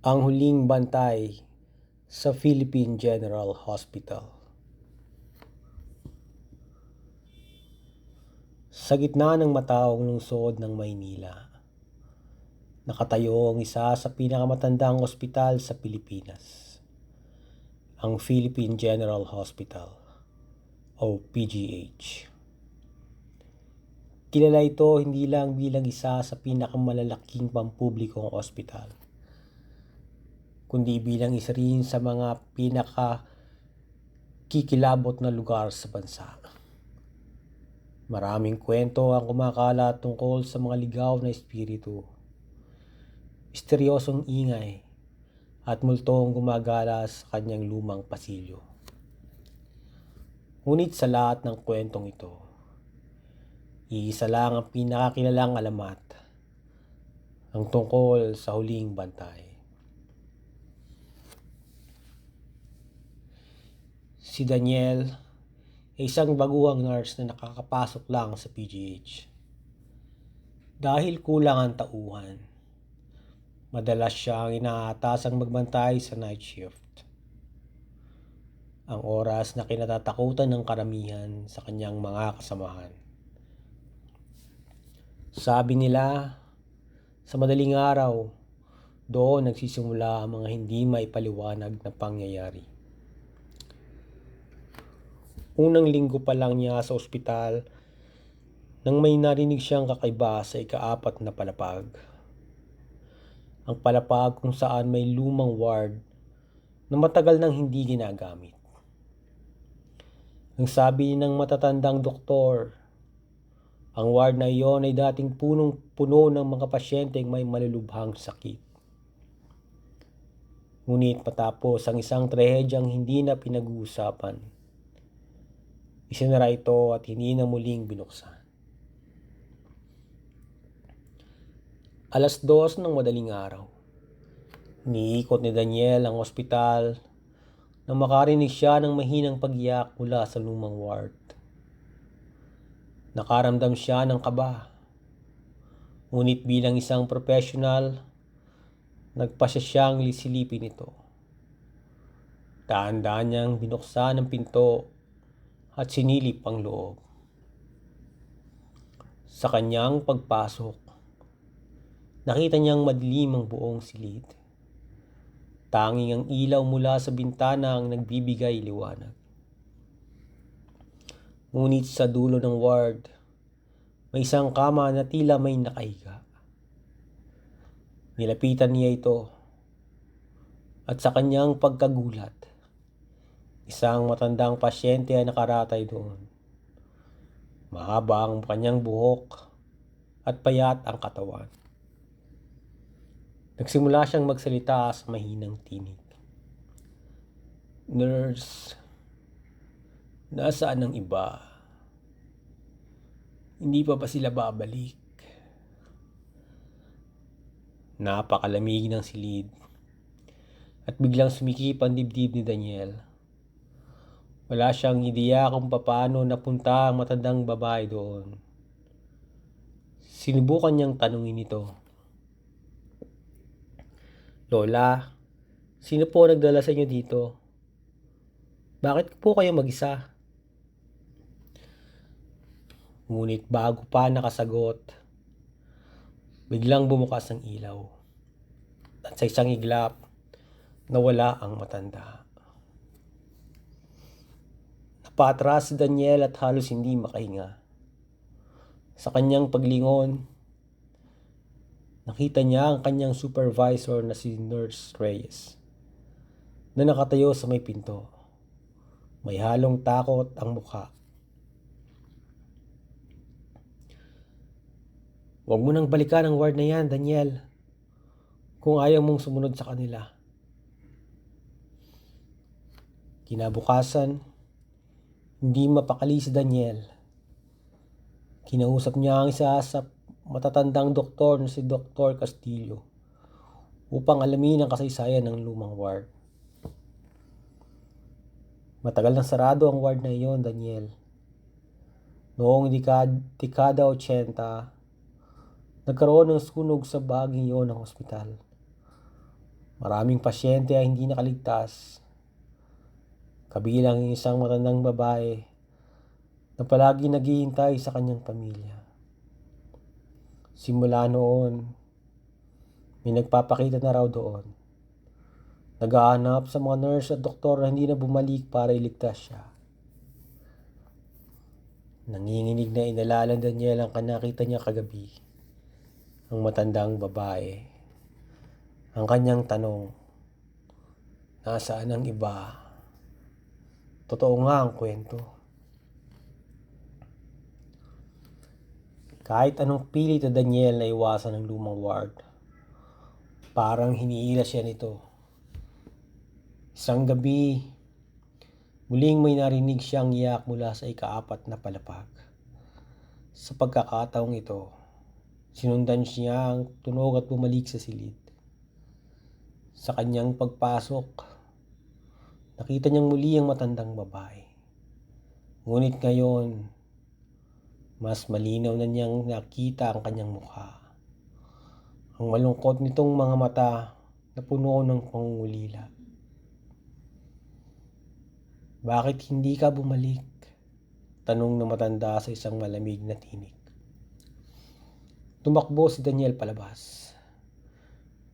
ang huling bantay sa Philippine General Hospital. Sa gitna ng mataong lungsod ng Maynila, nakatayo ang isa sa pinakamatandang ospital sa Pilipinas, ang Philippine General Hospital o PGH. Kilala ito hindi lang bilang isa sa pinakamalalaking pampublikong ospital, kundi bilang isa rin sa mga pinaka kikilabot na lugar sa bansa. Maraming kwento ang kumakala tungkol sa mga ligaw na espiritu, misteryosong ingay, at multong gumagala sa kanyang lumang pasilyo. Ngunit sa lahat ng kwentong ito, iisa lang ang pinakakilalang alamat, ang tungkol sa huling bantay. Si Daniel isang baguhang nurse na nakakapasok lang sa PGH. Dahil kulang ang tauhan, madalas siya ang inaatasang magbantay sa night shift. Ang oras na kinatatakutan ng karamihan sa kanyang mga kasamahan. Sabi nila, sa madaling araw, doon nagsisimula ang mga hindi maipaliwanag na pangyayari. Unang linggo pa lang niya sa ospital nang may narinig siyang kakaiba sa ikaapat na palapag. Ang palapag kung saan may lumang ward na matagal nang hindi ginagamit. Ang sabi ng matatandang doktor, ang ward na iyon ay dating punong-puno ng mga pasyenteng may malulubhang sakit. Ngunit matapos ang isang trahedyang hindi na pinag-uusapan, Isinara ito at hindi na muling binuksan. Alas dos ng madaling araw. Niikot ni Daniel ang ospital nang makarinig siya ng mahinang pagyak mula sa lumang ward. Nakaramdam siya ng kaba. Ngunit bilang isang professional, nagpasya siyang lisilipin ito. Daan-daan niyang binuksan ang pinto at sinilip ang loob. Sa kanyang pagpasok, nakita niyang madilim ang buong silid. Tanging ang ilaw mula sa bintana ang nagbibigay liwanag. Ngunit sa dulo ng ward, may isang kama na tila may nakahiga. Nilapitan niya ito at sa kanyang pagkagulat, Isang matandang pasyente ay nakaratay doon. Mahaba ang kanyang buhok at payat ang katawan. Nagsimula siyang magsalita sa mahinang tinig. Nurse, nasaan ang iba? Hindi pa ba sila babalik? Napakalamig ng silid at biglang sumikip ang dibdib ni Daniel. Wala siyang ideya kung paano napunta ang matandang babae doon. Sinubukan niyang tanungin ito. Lola, sino po nagdala sa inyo dito? Bakit po kayo mag-isa? Ngunit bago pa nakasagot, biglang bumukas ang ilaw. At sa isang iglap, nawala ang matanda. Patras si Daniel at halos hindi makahinga. Sa kanyang paglingon, nakita niya ang kanyang supervisor na si Nurse Reyes na nakatayo sa may pinto. May halong takot ang mukha. Huwag mo nang balikan ang ward na yan, Daniel. Kung ayaw mong sumunod sa kanila. Kinabukasan, hindi mapakali si Daniel. Kinausap niya ang isa sa matatandang doktor na si Dr. Castillo upang alamin ang kasaysayan ng lumang ward. Matagal nang sarado ang ward na iyon, Daniel. Noong dekada, dekada 80, nagkaroon ng sunog sa bahaging iyon ng ospital. Maraming pasyente ang hindi nakaligtas. Kabilang isang matandang babae na palagi naghihintay sa kanyang pamilya. Simula noon, may nagpapakita na raw doon. Nagaanap sa mga nurse at doktor na hindi na bumalik para iligtas siya. Nanginginig na inalala ng Daniel ang kanakita niya kagabi. Ang matandang babae. Ang kanyang tanong, nasaan ang iba? Totoo nga ang kwento. Kahit anong pilit na Daniel na iwasan ng lumang ward, parang hiniila siya nito. Isang gabi, muling may narinig siyang iyak mula sa ikaapat na palapag. Sa pagkakataong ito, sinundan siya ang tunog at bumalik sa silid. Sa kanyang pagpasok, nakita niyang muli ang matandang babae. Ngunit ngayon, mas malinaw na niyang nakita ang kanyang mukha. Ang malungkot nitong mga mata na puno ng pangungulila. Bakit hindi ka bumalik? Tanong ng matanda sa isang malamig na tinig. Tumakbo si Daniel palabas.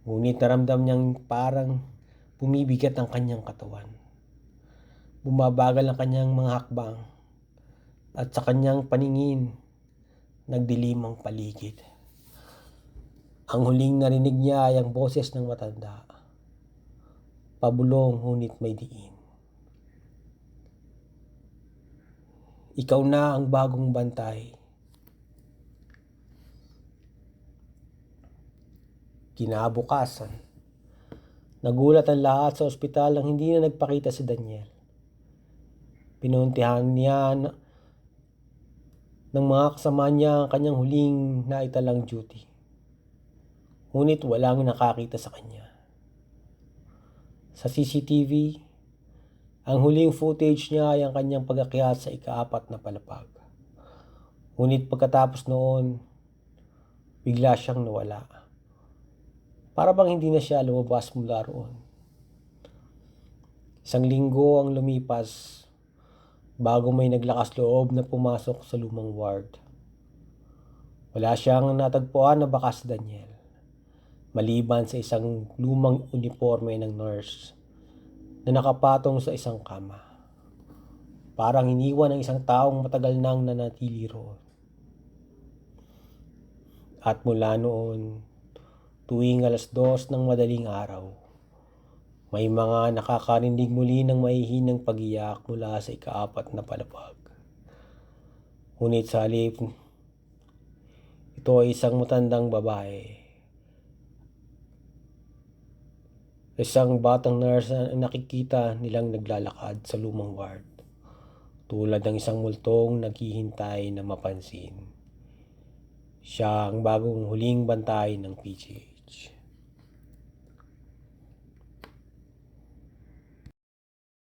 Ngunit naramdam niyang parang bumibigat ang kanyang katawan. Bumabagal ang kanyang mga hakbang at sa kanyang paningin, nagdilim ang paligid. Ang huling narinig niya ay ang boses ng matanda. Pabulong ngunit may diin. Ikaw na ang bagong bantay. Kinabukasan, nagulat ang lahat sa ospital nang hindi na nagpakita si Daniel. Pinuntihan niya ng mga kasama niya ang kanyang huling naitalang duty. Ngunit walang nakakita sa kanya. Sa CCTV, ang huling footage niya ay ang kanyang pag-akyat sa ikaapat na palapag. Ngunit pagkatapos noon, bigla siyang nawala. Para bang hindi na siya lumabas mula roon. Isang linggo ang lumipas bago may naglakas loob na pumasok sa lumang ward. Wala siyang natagpuan na bakas Daniel. Maliban sa isang lumang uniforme ng nurse na nakapatong sa isang kama. Parang iniwan ng isang taong matagal nang nanatili roon. At mula noon, tuwing alas dos ng madaling araw, may mga nakakarinig muli ng mahihinang pagiyak mula sa ikaapat na palapag. Ngunit sa halip, ito ay isang matandang babae. Isang batang nurse na nakikita nilang naglalakad sa lumang ward. Tulad ng isang multong naghihintay na mapansin. Siya ang bagong huling bantay ng PGH.